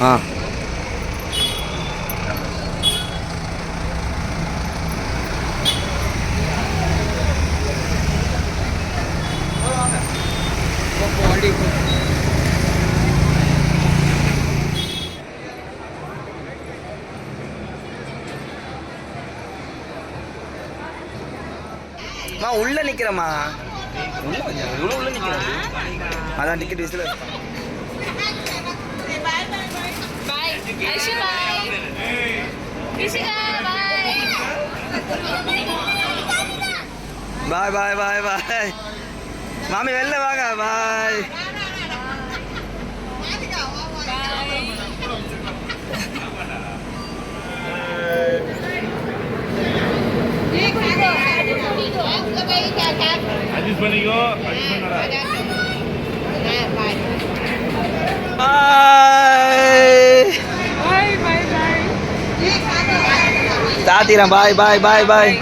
ஆ. மா உள்ள நிக்கிறேம்மா. உள்ள உள்ள நிக்கிறேன். அதான் ticket whistle bye Aishu bye Rishika bye bye bye bye bye மாமி வெளில வாங்க பாய் அட்ஜஸ்ட் பண்ணிக்கோ அட்ஜஸ்ட் பண்ணடா பாய் பாய் பாய் பாய் தாத்திரம் பாய் பாய் பாய் பாய்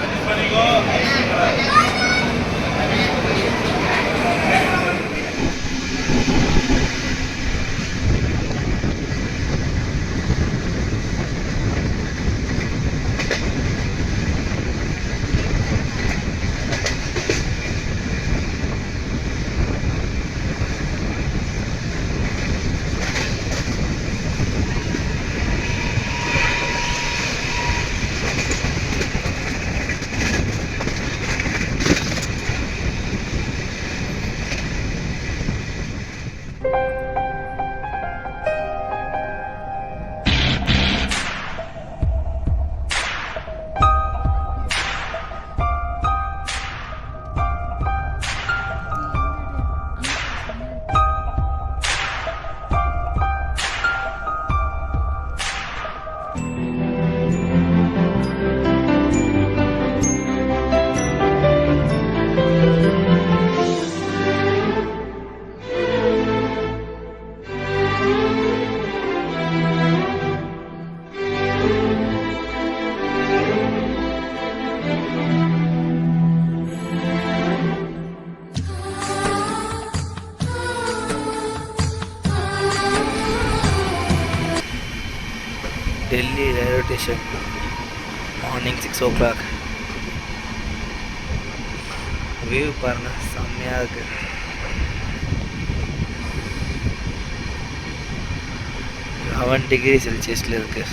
பண்ணிக்கோ Delhi railway station morning six o'clock view பாருங்க செம்மையாக இருக்கு லெவன் டிகிரி செல்சியஸில் இருக்கு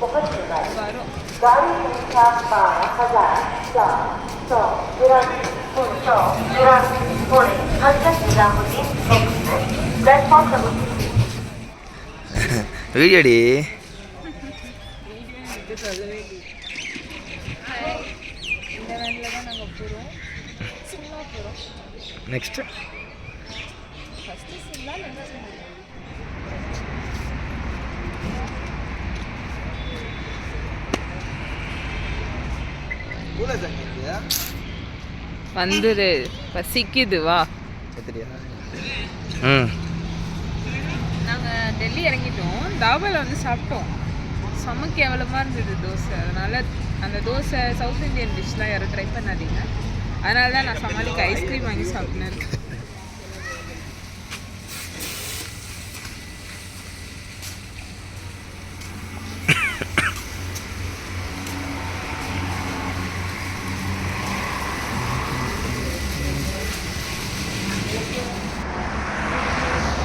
पहुंच चुका है गाड़ी संख्या बारह हजार चार सौ तिरासी सौ तिरासी Pune Hazrat Nizamuddin express platform number वीडियोडी next first signal வந்துரு. பசிக்குது வா. ம். நாங்கள் டெல்லி இறங்கிட்டோம். தாபாவில் வந்து சாப்பிட்டோம். செம்ம கேவலமாக இருந்தது தோசை. அதனால் அந்த தோசை சவுத் இந்தியன் டிஷ்லாம் யாரும் ட்ரை பண்ணாதீங்க. அதனால தான் நான் சமாளிக்க ஐஸ்கிரீம் வாங்கி சாப்பிட்டேன்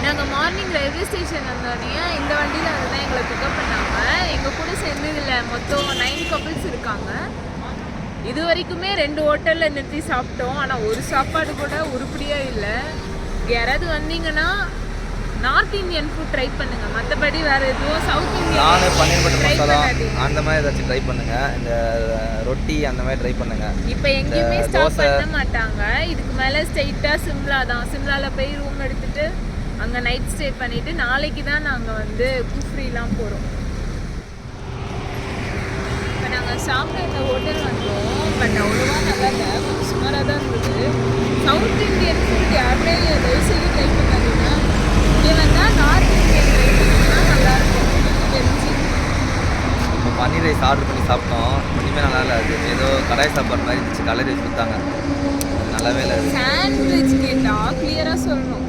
நாங்கள் மார்னிங் ரயில்வே ஸ்டேஷன் வந்தோடனே இந்த வண்டியில் வந்து தான் எங்களை பிக்கப் பண்ணாங்க. எங்கள் கூட சேர்ந்து இதில் மொத்தம் நைன் கப்பிள்ஸ் இருக்காங்க. இது வரைக்குமே ரெண்டு ஹோட்டலில் நிறுத்தி சாப்பிட்டோம். ஆனால் ஒரு சாப்பாடு கூட உருப்படியாக இல்லை. யாராவது வந்தீங்கன்னா நார்த் இந்தியன் ஃபுட் ட்ரை பண்ணுங்க. மற்றபடி வேற எதுவும் சவுத் நான் பன்னீர் இந்தியன் பட்டர் மசாலா பண்ணாதீங்க. அந்த மாதிரி ஏதாச்சும் ட்ரை பண்ணுங்க. இந்த ரொட்டி அந்த மாதிரி ட்ரை பண்ணுங்க. இப்போ எங்கேயுமே ஸ்டாப் பண்ண மாட்டாங்க. இதுக்கு மேலே ஸ்ட்ரெயிட்டாக சிம்லா தான். சிம்லாவில் போய் ரூம் எடுத்துட்டு அங்கே நைட் ஸ்டே பண்ணிவிட்டு நாளைக்கு தான் நாங்கள் வந்து குஃப்ரிலாம் போகிறோம் இப்போ நாங்கள் சாப்பிட்ட இந்த ஹோட்டல் வந்தோம் பட் அவ்வளோவா நல்லா இல்லை. சுமாராக தான் இருந்தது. சவுத் இந்தியன் ஃபுட் யாருமே தயவுசெய்து ட்ரை பண்ணாங்கன்னா இங்கே வந்தால் நார்த் இந்தியன் ட்ரை பண்ணிங்கன்னா நல்லாயிருக்கும். தெரிஞ்சு. பன்னீர் ரைஸ் ஆர்டர் பண்ணி சாப்பிட்டோம். ஒன்றுமே நல்லா இல்லை. அது ஏதோ கடாய் சாப்பாடு மாதிரி இருந்துச்சு. கலர் வச்சு கொடுத்தாங்க நல்லாவே இல்லை. சாண்ட்விச் கேட்டால் கிளியராக சொல்லணும்.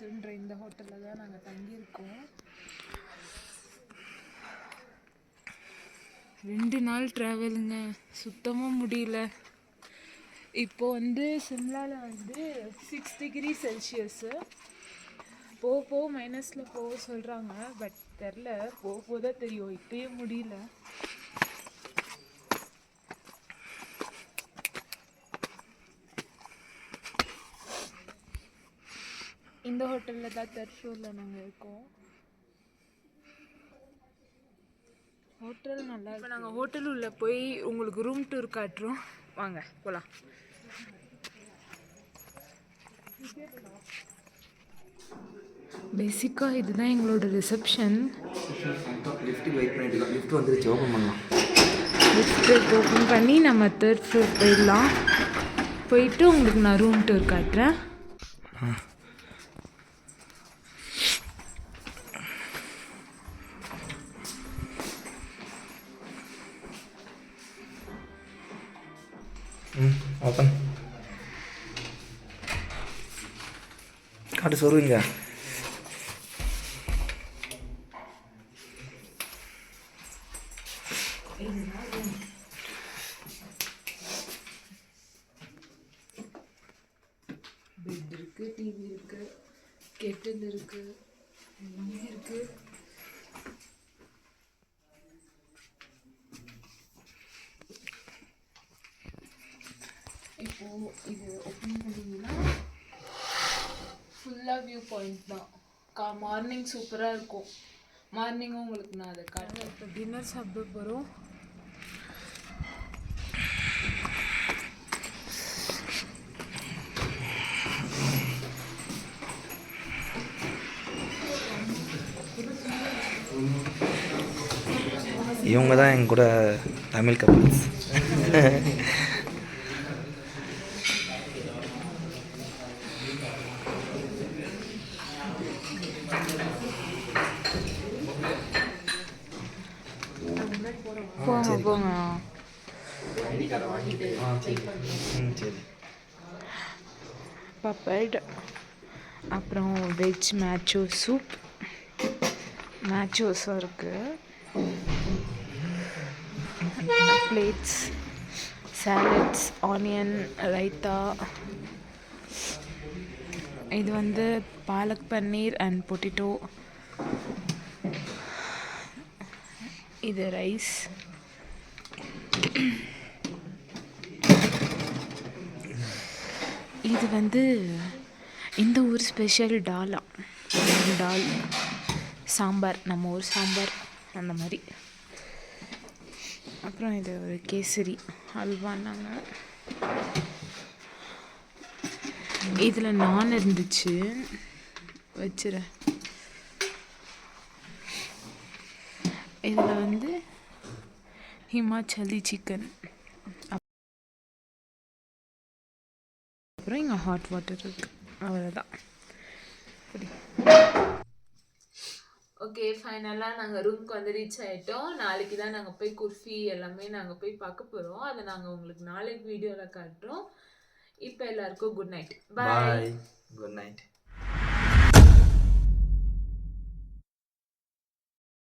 ஹில் இந்த ஹோட்டலில் தான் நாங்கள் தங்கியிருக்கோம். ரெண்டு நாள் ட்ராவலுங்க சுத்தமாக முடியல. இப்போ வந்து சிம்லாவில் வந்து சிக்ஸ் டிகிரி செல்சியஸு போக போக மைனஸில் போக சொல்கிறாங்க பட் தெரில. போக போக தான் தெரியும். இப்போயே முடியல. இந்த ஹோட்டலில் தான் தேர்ட் ஃப்ளோரில் நாங்கள் இருக்கோம். ஹோட்டல் நல்லா இப்போ நாங்கள் ஹோட்டல் உள்ள போய் உங்களுக்கு ரூம் டூர் காட்டுறோம். வாங்க போகலாம் பேசிக்காக இதுதான் எங்களோட ரிசப்ஷன் லிஃப்ட் வந்துருச்சு ஓப்பன் பண்ணலாம். லிஃப்ட் ஓப்பன் பண்ணி நம்ம தேர்ட் ஃப்ளோர் போயிடலாம். போயிட்டு உங்களுக்கு நான் ரூம் டூர் காட்டுறேன். ம் ஓப்பன். காட்டு சொருவீங்க பெட் இருக்கு டிவி இருக்கு கெட்டில் இருக்கு எல்லாமே இப்போ இது ஓப்பன் பண்ணிங்கன்னா ஃபுல்லாக வியூ பாயிண்ட் தான். கா மார்னிங் சூப்பராக இருக்கும். மார்னிங்கும் உங்களுக்கு நான் அதை காட்டுறேன். இப்போ டின்னர் சாப்பிட போகிறோம் இவங்க தான் எங்க கூட தமிழ் கப்பல்ஸ் போங்க போங்க பப்பட் அப்புறம் வெஜ் மேச்சோ சூப் மேச்சோஸும் இருக்குது பிளேட்ஸ் சாலட்ஸ் ஆனியன் ரைத்தா இது வந்து பாலக் பன்னீர் அண்ட் பொட்டிட்டோ இது ரைஸ் இது வந்து இந்த ஊர் ஸ்பெஷல் டாலா டால் சாம்பார். நம்ம ஊர் சாம்பார். அந்த மாதிரி. அப்புறம் இது ஒரு கேசரி. அல்வான்னாங்க இதில் நான் இருந்துச்சு. வச்சுறேன் இதில் வந்து ஹிமாச்சலி சிக்கன் அப்புறம் இங்கே ஹாட் வாட்டர் இருக்கு. அவ்வளோதான் ஓகே ஃபைனலாக நாங்கள் ரூம்க்கு வந்து ரீச் ஆகிட்டோம் நாளைக்கு தான் நாங்கள் போய் குர்ஃபி எல்லாமே நாங்கள் போய் பார்க்க போகிறோம் அதை நாங்கள் உங்களுக்கு நாளைக்கு வீடியோவில் காட்டுறோம். இப்போ எல்லாருக்கும் good night bye bye good night